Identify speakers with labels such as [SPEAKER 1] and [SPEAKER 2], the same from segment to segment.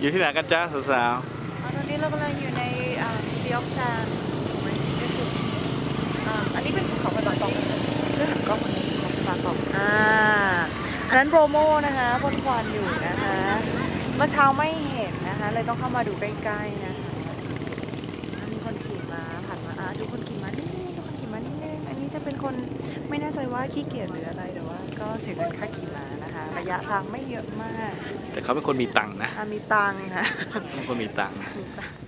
[SPEAKER 1] อยู่ที่ไหนกันจ้าสาว
[SPEAKER 2] ตอนนี้เรากำลังอยู่ในเดียกซานอันนี้เป็นภูเขาไฟฟ้าตกใช่ไหมเรื่องก็มันภูเขาไฟฟ้าตกอ่าอันนั้นโปรโมนะคะพ่นควันอยู่นะคะ เมื่อเช้าไม่เห็นนะคะ เลยต้องเข้ามาดูใกล้ๆนะคะ จะเป็นคนไม่แน่ใจว่าขี้เกียจหรืออะไรแต่ว่า ก็เสียเงินค่าขี่ม้านะคะ ระยะทางไม่เยอะมาก
[SPEAKER 1] ๆแต่เขาเป็นคนมีตังค์นะ
[SPEAKER 2] อะมีตังค์ค่ะ
[SPEAKER 1] เป็นคนมีตังค์
[SPEAKER 2] มีตังค์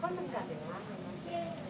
[SPEAKER 2] ข้อจำกัดอย่างมากเลยนะ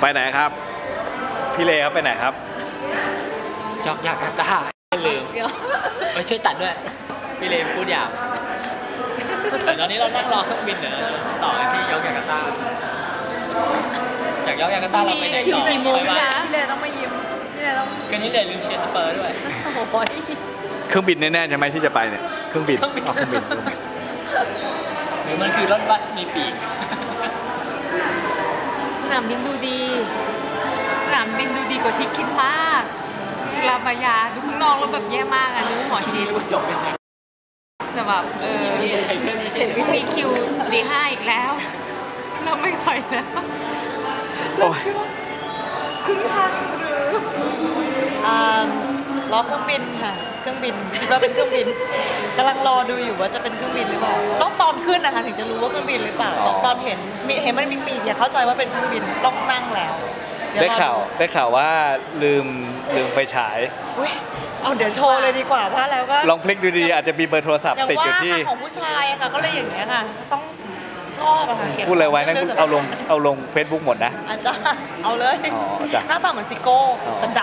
[SPEAKER 1] ไปไหนครับ พี่เลครับไปไหนครับ
[SPEAKER 3] จอกยาการตาไม่ลืมเอ้ยช่วยตัดด้วย พี่เลมพูดหยาบแต่ตอนนี้เรานั่งรอเครื่องบินเดี๋ยวเราจะต่อกันที่ยอกยาการตาจากยอกยาการตาเราไปไหนต่อ
[SPEAKER 2] กี่โมง
[SPEAKER 3] ไปบ้าง
[SPEAKER 2] นะพี่เลต้องมายิ้มพี่เลต้อง
[SPEAKER 3] คืนนี้เลยลืมเชียร์สเปอร์ด้วย
[SPEAKER 2] โอ้ย
[SPEAKER 1] เครื่องบินแน่ๆใช่ไหมที่จะไปเนี่ยเครื่องบิน
[SPEAKER 3] เครื่องบิน
[SPEAKER 1] อ๋อเครื่องบินเครื่องบิน
[SPEAKER 3] หรือมันคือรถบัสมีปีก
[SPEAKER 4] ส นามบินดูดี สนามบินดูดีกว่าที่คิดมากสุรามายาดูข้างนอกแล้วแบบแย่มากอะดูหมอชิ
[SPEAKER 3] คิ
[SPEAKER 4] ด
[SPEAKER 3] ดว่าจบยังไง
[SPEAKER 4] แต่แบบเออ
[SPEAKER 3] นี่ไอ้เครื่องนี้
[SPEAKER 4] เห็นวิธีคิวดีห้าอีกแล้ว เราไม่ไหวแล้ว
[SPEAKER 1] โอ้ย
[SPEAKER 4] คุณค่ะหรือ
[SPEAKER 2] อ่า รอเครื่องบินค่ะ เครื่องบินคิดว่าเป็นเครื่องบินกำลังรอดูอยู่ว่าจะเป็นเครื่องบินหรือเปล่าต้องตอนขึ้นนะคะถึงจะรู้ว่าเครื่องบินหรือเปล่า
[SPEAKER 1] อ๋อ
[SPEAKER 2] ตอนเห็นมีเห็นมันมีปีกอย่าเข้าใจว่าเป็นเครื่องบินต้องนั่งแล้วเยว
[SPEAKER 1] ได้
[SPEAKER 2] รอ
[SPEAKER 1] ข่าวได้ข่าวว่าลืมลืมไฟฉาย
[SPEAKER 2] อุ๊ยเอาเดี๋ยวโชว์เลยดีกว่าว่าแล้วก็
[SPEAKER 1] ลองพลิกดูดีๆอาจจะมีเบอร์โทรศัพท์
[SPEAKER 2] อย่าง
[SPEAKER 1] ติดอ
[SPEAKER 2] ว่า
[SPEAKER 1] ยู่ที่
[SPEAKER 2] ค่ะของผู้ชายอะค่ะก็เลยอย่างเงี้ยค่ะ ต้องชอบอะค่ะเก็บ
[SPEAKER 1] พูดเลยไว้นั่นเอาลงเอาลง Facebook หมดนะ
[SPEAKER 2] อาจารย์เอาเลย
[SPEAKER 1] อ๋อจ้ะ
[SPEAKER 2] หน้าตาเหมือนซิโก้
[SPEAKER 1] อ๋อ
[SPEAKER 2] แต่ด